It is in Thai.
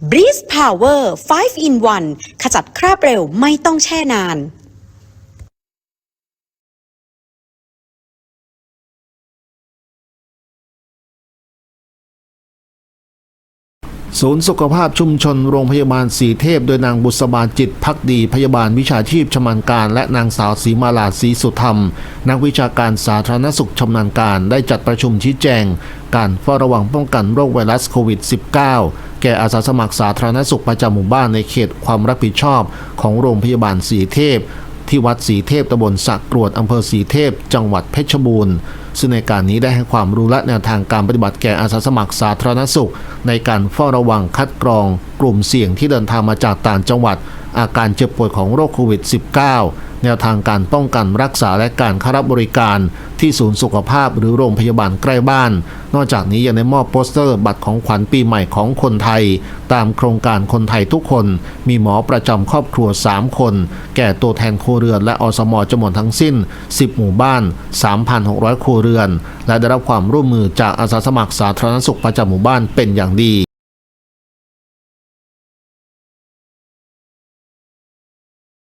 Power 5 in 1 ขจัดคราบเร็วไม่ต้องแช่นาน ศูนย์สุขภาพชุมชนโรงพยาบาลสีเทพ โดยนางบุษบาจิตพักดีพยาบาลวิชาชีพชำนาญการ และนางสาวศรีมาลาศรีสุธรรม นักวิชาการสาธารณสุขชำนาญการได้จัดประชุมชี้แจง การเฝ้าระวังป้องกันโรคไวรัสโควิด -19 แก่อาสาสมัครสาธารณสุขประจำหมู่บ้านในเขตความรับผิดชอบของโรงพยาบาลสีเทพ ที่วัดสีเทพตำบลสะกรวดอำเภอสีเทพ จังหวัดเพชรบูรณ์ซึ่งในการนี้ได้ให้ความรู้และแนวทางการปฏิบัติแก่อาสาสมัครสาธารณสุข ในการเฝ้าระวังคัดกรอง กลุ่มเสี่ยงที่เดินทางมาจากต่างจังหวัด อาการเจ็บป่วยของโรคโควิด -19 แนวทางการป้องกันรักษาและการเข้ารับบริการที่ศูนย์สุขภาพหรือโรงพยาบาลใกล้บ้าน นอกจากนี้ยังได้มอบโปสเตอร์บัตรของขวัญปีใหม่ของคนไทย ตามโครงการคนไทยทุกคน มีหมอประจำครอบครัว 3 คน แก่ตัวแทนครัวเรือนและอสมจำนวนทั้งสิ้น 10 หมู่บ้าน 3,600 ครัวเรือน และได้รับความร่วมมือจากอาสาสมัครสาธารณสุขประจำหมู่บ้านเป็นอย่างดี